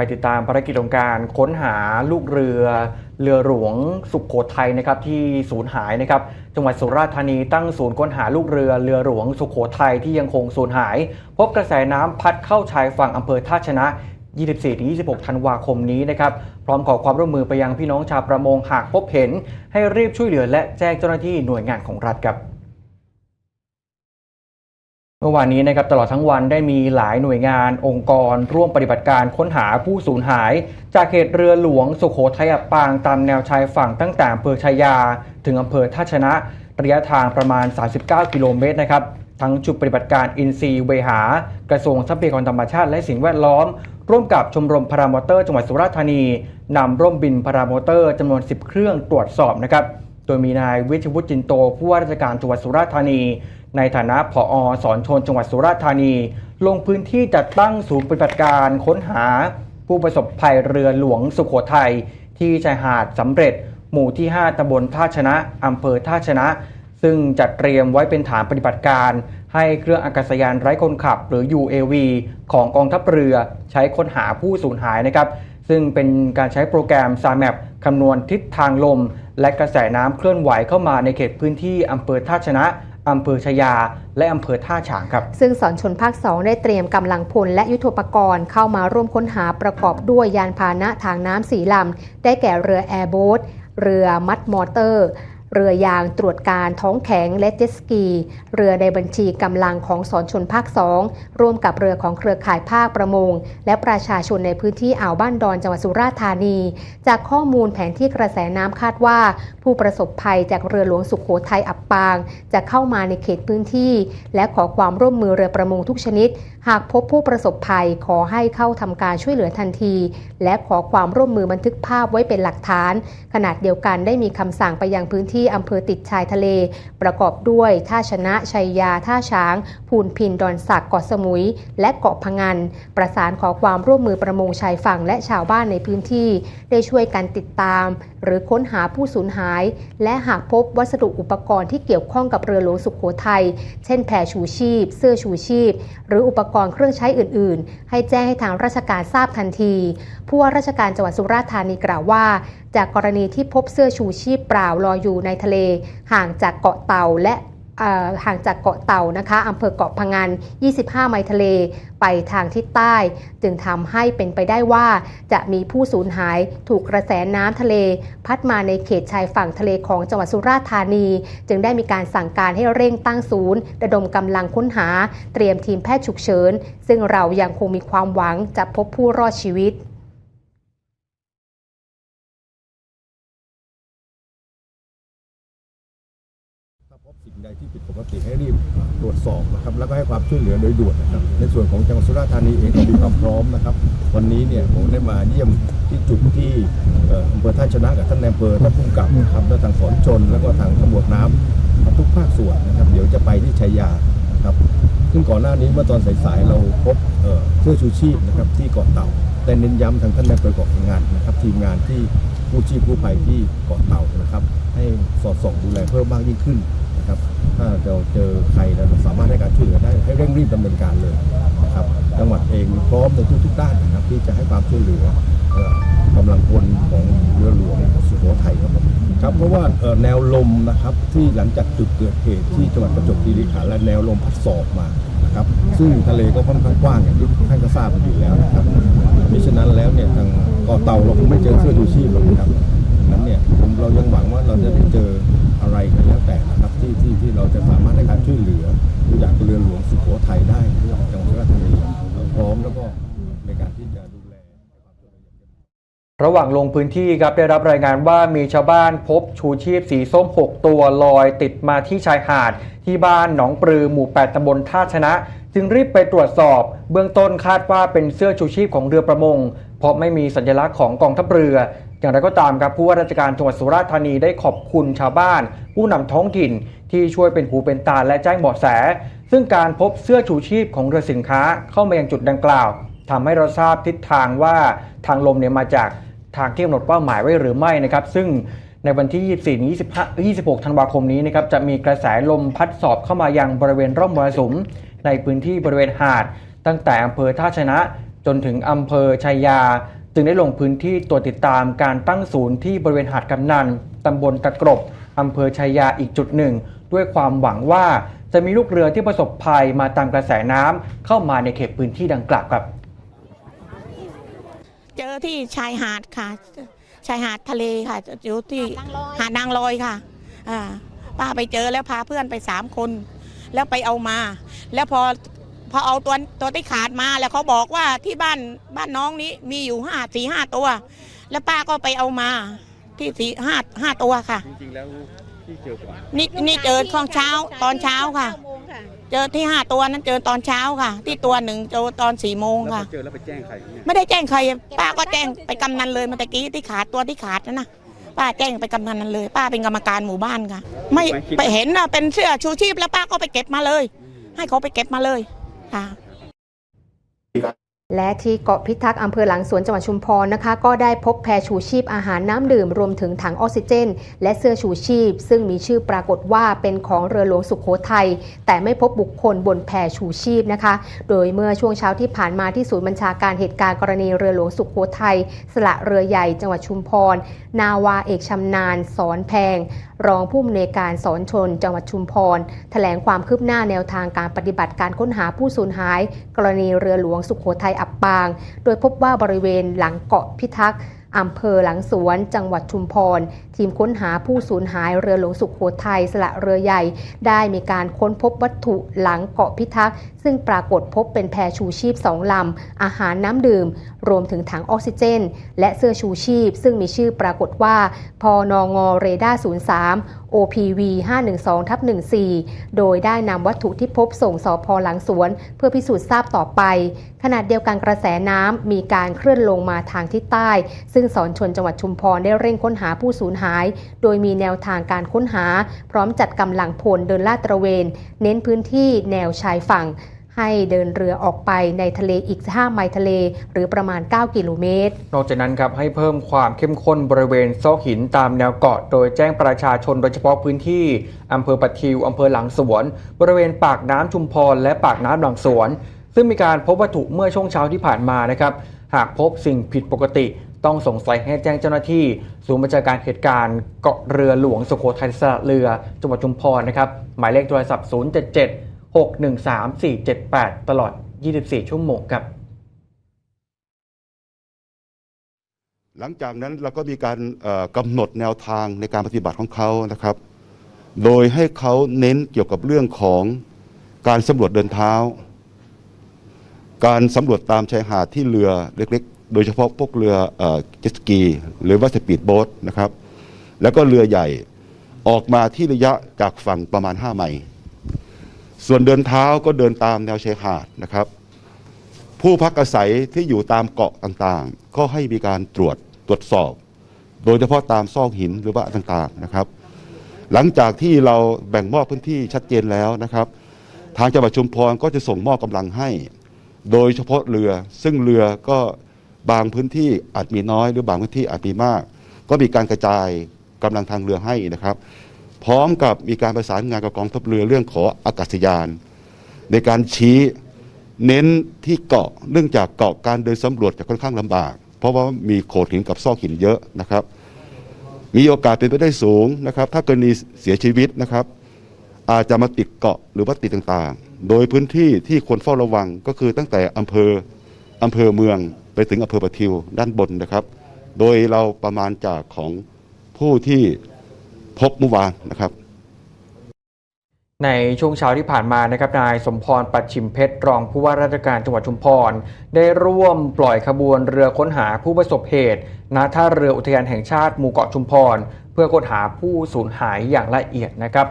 ไปติดตามภารกิจของการค้นหาลูกเรือเรือหลวงสุขโขทัยนะครับที่สูญหายนะครับจังหวัดสุราษฎร์ธานีตั้งศูนย์ค้นหาลูกเรือเรือหลวงสุขโขทัยที่ยังคงสูญหาย พบกระแสน้ำพัดเข้าชายฝั่งอำเภอท่าชนะ 24-26 ธันวาคมนี้นะครับพร้อมขอความร่วมมือไปยังพี่น้องชาวประมงหากพบเห็น ให้รีบช่วยเหลือและแจ้งเจ้าหน้าที่หน่วยงานของรัฐครับ เมื่อวานนี้นะครับตลอดทั้งวันได้มีหลายหน่วยงานองค์กร ร่วมปฏิบัติการค้นหาผู้สูญหาย จากเหตุเรือหลวงสุโขทัยอับปางตามแนวชายฝั่งตั้งแต่อำเภอชายา ถึงอำเภอท่าชนะ ระยะทางประมาณ 39 กิโลเมตรนะครับทั้งชุดปฏิบัติการอินซีเวหา กระทรวงทรัพยากรธรรมชาติและสิ่งแวดล้อม ร่วมกับชมรมพารามอเตอร์จังหวัดสุราษฎร์ธานีนำร่มบินพารามอเตอร์จำนวน 10 เครื่องตรวจสอบนะครับโดยมีนายวิชวุฒิจินโตผู้ว่าราชการจังหวัดสุราษฎร์ธานี ในฐานะผอสอนชนจังหวัดสุราษฎร์ธานี ลงพื้นที่จัดตั้งศูนย์ปฏิบัติการค้นหา ผู้ประสบภัยเรือหลวงสุโขทัยที่ชายหาดสำเร็จ หมู่ที่ 5ตำบลท่าชนะอำเภอท่าชนะ ซึ่งจัดเตรียมไว้เป็นฐานปฏิบัติการ ให้เครื่องอากาศยานไร้คนขับ หรือ UAV ของกองทัพเรือใช้ค้นหาผู้สูญหายนะครับ ซึ่งเป็นการใช้โปรแกรม s a m a p คำนวณทิศทางลม และกระแสน้ำเคลื่อนไหวเข้ามาในเขตพื้นที่อำเภอท่าชนะ อำเภอชยา และอำเภอท่าฉางครับ ซึ่งสอนชนภาค 2 ได้เตรียมกำลังพลและยุทธปกรณ์เข้ามาร่วมค้นหาประกอบด้วยยานพาหนะทางน้ำสีลำ ได้แก่เรือแอร์โบ๊ทเรือมัดมอเตอร์ เรือยางตรวจการท้องแข็งและเจ็ตสกี เรือในบัญชีกำลังของสอนชนภาค2ร่วมกับเรือของเครือข่ายภาคประมง และประชาชนในพื้นที่อ่าวบ้านดอนจังหวัดสุราษฎร์ธานี จากข้อมูลแผนที่กระแสน้ำคาดว่า ผู้ประสบภัยจากเรือหลวงสุขโขทัยอับปาง จะเข้ามาในเขตพื้นที่ และขอความร่วมมือเรือประมงทุกชนิด หากพบผู้ประสบภัยขอให้เข้าทำการช่วยเหลือทันที และขอความร่วมมือบันทึกภาพไว้เป็นหลักฐานขนาดเดียวกันได้มีคำสั่งไปยังพื้นที่อำเภอติดชายทะเล ประกอบด้วยท่าชนะชัยยาท่าช้าง พูนพินดอนสักเกาะสมุย และเกาะพะงัน ประสานขอความร่วมมือประมงชายฝั่งและชาวบ้านในพื้นที่ ได้ช่วยกันติดตาม หรือค้นหาผู้สูญหาย และหากพบวัสดุอุปกรณ์ที่เกี่ยวข้องกับเรือหลวงสุขโขทัยเช่นแพชูชีพ เสื้อชูชีพ หรืออุปกรณ์เครื่องใช้อื่น ๆ ให้แจ้งให้ทางราชการทราบทันที ผู้ว่าราชการจังหวัดสุราษฎร์ธานีกล่าวว่า จากกรณีที่พบเสื้อชูชีพเปล่าลอยอยู่ในทะเล ห่างจากเกาะเต่าและห่างจากเกาะเต่านะคะอำเภอเกาะพะงัน25 ไมล์ทะเล ไปทางทิศใต้ จึงทำให้เป็นไปได้ว่า จะมีผู้สูญหายถูกกระแสน้ำทะเล พัดมาในเขตชายฝั่งทะเลของจังหวัดสุราษฎร์ธานี จึงได้มีการสั่งการให้เร่งตั้งศูนย์ ระดมกำลังค้นหา เตรียมทีมแพทย์ฉุกเฉิน ซึ่งเรายังคงมีความหวังจะพบผู้รอดชีวิต ใดที่ผิดปกติให้รีบตรวจสอบนะครับแล้วก็ให้ความช่วยเหลือโดยด่วนนะครับในส่วนของจังหวัดสุราษฎร์ธานีเองก็มีความพร้อมนะครับ วันนี้เนี่ยผมได้มาเยี่ยมที่จุดที่อำเภอท่าชนะกับท่านนายอำเภอท่านผู้กำกับนะครับแล้วทางสอนชนแล้วก็ทางตำรวจน้ำทุกภาคส่วนนะครับ เดี๋ยวจะไปที่ชัยยานะครับซึ่งก่อนหน้านี้เมื่อตอนสายๆเราพบเสื้อชูชีพนะครับที่เกาะเต่าแต่เน้นย้ำทางท่านนายอำเภอเกาะงันนะครับ ทีมงานที่กู้ชีพกู้ภัยที่เกาะเต่านะครับ ให้สอดส่องดูแลเพิ่มมากยิ่งขึ้น นะครับ ถ้าเราเจอใครเราสามารถให้การช่วยเหลือได้ให้เร่งรีบดำเนินการเลยนะครับจังหวัดเองพร้อมในทุกๆด้านนะครับ ที่จะให้ความช่วยเหลือเอ่อกำลังพลของเรือหลวงสุโขทัยครับผมครับเพราะว่าแนวลมนะครับที่หลังจากจุดเกิดเหตุที่จังหวัดประจวบคีรีขันธ์และแนวลมพัดสอบมานะครับ ซึ่งทะเลก็ค่อนข้างกว้างอย่างที่ท่านก็ทราบกันอยู่แล้วนะครับมิฉะนั้นแล้วเนี่ยทางเกาะเต่าเราคงไม่เจอเสื้อชูชีพหรอกนะครับนั้นเนี่ยผมเรายังหวังว่าเราจะได้เจออะไรกันแล้วแต่ ที่ที่ที่เราจะสามารถให้การช่วยเหลือจากเรือหลวงสุโขทัยได้จังหวัดสุราษฎร์ธานีพร้อมแล้วก็ในการที่จะดูแลระหว่างลงพื้นที่ครับได้รับรายงานว่ามีชาวบ้านพบชูชีพสีส้ม 6 ตัวลอยติดมาที่ชายหาด ที่บ้านหนองปลือหมู่ 8ตำบลท่าชนะ จึงรีบไปตรวจสอบ เบื้องต้นคาดว่าเป็นเสื้อชูชีพของเรือประมง เพราะไม่มีสัญลักษณ์ของกองทัพเรือ อย่างไรก็ตามครับผู้ว่าราชการจังหวัดสุราษฎร์ธานีได้ขอบคุณชาวบ้าน ผู้นำท้องถิ่น ที่ช่วยเป็นหูเป็นตาและแจ้งเบาะแส ซึ่งการพบเสื้อชูชีพของเรือสินค้าเข้ามายังจุดดังกล่าวทำให้เราทราบทิศทางว่าทางลมเนี่ยมาจากทางที่กำหนดเป้าหมายไว้หรือไม่นะครับ ซึ่งในวันที่ 24 25 26 ธันวาคมนี้นะครับจะมีกระแสลมพัดสอบเข้ามายังบริเวณร่องมรสุม ในพื้นที่บริเวณหาด ตั้งแต่อำเภอท่าชนะ จนถึงอำเภอชัยยา จึงได้ลงพื้นที่ตรวจติดตามการตั้งศูนย์ที่บริเวณหาดกำนันตำบลตะกรบอำเภอชัยยาอีกจุดหนึ่ง ด้วยความหวังว่าจะมีลูกเรือที่ประสบภัยมาตามกระแสน้ำเข้ามาในเขตพื้นที่ดังกล่าวครับ เจอที่ชายหาดค่ะ ชายหาดทะเลค่ะอยู่ที่หาดนางลอยค่ะป้าไปเจอแล้วพาเพื่อนไปสามคน แล้วไปเอามา แล้วพอพอเอาตัวตัวที่ขาดมาแล้วเขาบอกว่าที่บ้านบ้านน้องนี้มีอยู่ห้าสี่ห้าตัว แล้วป้าก็ไปเอามาที่สี่ห้าห้าตัวค่ะ จริงๆแล้ว ที่เจอก่อนนี่นี่เจอข้องเช้าตอนเช้าค่ะ เจอที่ห้าตัวนั้นเจอตอนเช้าค่ะ ที่ตัวหนึ่งเจอตอนสี่โมงแล้วพค่ะอเจอแล้วไปแจ้งใครเนี่ยไม่ได้แจ้งใครป้าก็แจ้งไปกำนันเลยเมื่อตะกี้ที่ขาดตัวที่ขาดนะนะป้าแจ้งไปกำนันนั้นเลย ป้าเป็นกรรมการหมู่บ้านค่ะ ไม่ไปเห็นนะเป็นเสื้อชูชีพแล้วป้าก็ไปเก็บมาเลย ให้เขาไปเก็บมาเลยค่ะ และที่เกาะพิทักษ์อำเภอหลังสวนจังหวัดชุมพรนะคะ ก็ได้พบแพรชูชีพอาหารน้ำดื่ม รวมถึงถังออกซิเจน และเสื้อชูชีพ ซึ่งมีชื่อปรากฏว่าเป็นของเรือหลวงสุขโขทัยแต่ไม่พบบุคคลบนแพรชูชีพนะคะ โดยเมื่อช่วงเช้าที่ผ่านมาที่ศูนย์บัญชาการเหตุการณ์กรณีเรือหลวงสุขโขทัยสละเรือใหญ่จังหวัดชุมพร นาวาเอกชำนาญ สอนแพง รองผู้อำนวยการสอนชน จังหวัดชุมพรแถลงความคืบหน้าแนวทางการปฏิบัติการค้นหาผู้สูญหาย กรณีเรือหลวงสุขโขทัยอับปาง โดยพบว่าบริเวณหลังเกาะพิทักษ์อำเภอหลังสวน จังหวัดชุมพร ทีมค้นหาผู้สูญหายเรือหลวงสุขโขทัยสละเรือใหญ่ ได้มีการค้นพบวัตถุหลังเกาะพิทักษ์ซึ่งปรากฏพบเป็นแพรชูชีพสองลำ อาหารน้ำดื่ม รวมถึงถังออกซิเจน และเสื้อชูชีพ ซึ่งมีชื่อปรากฏว่าพนงเรดาร์03 OPV 512ทับ14 โดยได้นำวัตถุที่พบส่งสอพอหลังสวน เพื่อพิสูจน์ทราบต่อไป ขณะเดียวกันกระแสน้ำมีการเคลื่อนลงมาทางทิศใต้ ซึ่งสอนชนจังหวัดชุมพรได้เร่งค้นหาผู้สูญหาย โดยมีแนวทางการค้นหา พร้อมจัดกำลังพลเดินลาดตระเวน เน้นพื้นที่แนวชายฝั่ง ให้เดินเรือออกไปในทะเลอีก 5 ไมล์ทะเล หรือประมาณ 9 กิโลเมตร นอกจากนั้นครับให้เพิ่มความเข้มข้นบริเวณซอกหินตามแนวเกาะ โดยแจ้งประชาชนโดยเฉพาะพื้นที่อำเภอปะทิวอำเภอหลังสวน บริเวณปากน้ำชุมพร และปากน้ำหลังสวน ซึ่งมีการพบวัตถุเมื่อช่วงเช้าที่ผ่านมานะครับหากพบสิ่งผิดปกติต้องสงสัยให้แจ้งเจ้าหน้าที่ ศูนย์บัญชาการเหตุการณ์เกาะเรือหลวงสุโขทัยสละเรือจังหวัดชุมพรนะครับ หมายเลขโทรศัพท์ 077 613 478 ตลอด 24 ชั่วโมงครับ หลังจากนั้นเราก็มีการกำหนดแนวทางในการปฏิบัติของเขานะครับ โดยให้เขาเน้นเกี่ยวกับเรื่องของการสำรวจเดินเท้า การสำรวจตามชายหาดที่เรือเล็กๆ โดยเฉพาะพวกเรือเจ็ตสกี หรือว่าสปีดโบ๊ทนะครับ แล้วก็เรือใหญ่ออกมาที่ระยะจากฝั่งประมาณ 5 ไมล์ ส่วนเดินเท้าก็เดินตามแนวชายหาดนะครับ ผู้พักอาศัยที่อยู่ตามเกาะต่างๆ ก็ให้มีการตรวจตรวจสอบ โดยเฉพาะตามซอกหินหรือว่าต่างๆนะครับ หลังจากที่เราแบ่งมอบพื้นที่ชัดเจนแล้วนะครับ ทางจังหวัดชุมพรก็จะส่งมอบกำลังให้ โดยเฉพาะเรือ ซึ่งเรือก็บางพื้นที่อาจมีน้อย หรือบางพื้นที่อาจมีมาก ก็มีการกระจายกำลังทางเรือให้นะครับ พร้อมกับมีการประสานงานกับกองทัพเรือเรื่องขออากาศยาน ในการชี้เน้นที่เกาะเนื่องจากเกาะการเดินสำรวจจะค่อนข้างลำบาก เพราะว่ามีโขดหินกับซอกหินเยอะนะครับ มีโอกาสเป็นไปได้สูงนะครับ ถ้ากรณีเสียชีวิตนะครับ อาจจะมาติดเกาะหรือว่าติดต่างๆ โดยพื้นที่ที่ควรเฝ้าระวังก็คือตั้งแต่อำเภออำเภอเมืองไปถึงอำเภอปะทิวด้านบนนะครับ โดยเราประมาณจากของผู้ที่ พบเมื่อวานนะครับในช่วงเช้าที่ผ่านมานะครับนายสมพรปัดชิมเพชรรองผู้ว่าราชการจังหวัดชุมพร ได้ร่วมปล่อยขบวนเรือค้นหาผู้ประสบเหตุณท่าเรืออุทยานแห่งชาติหมู่เกาะชุมพร เพื่อค้นหาผู้สูญหายอย่างละเอียดนะครับ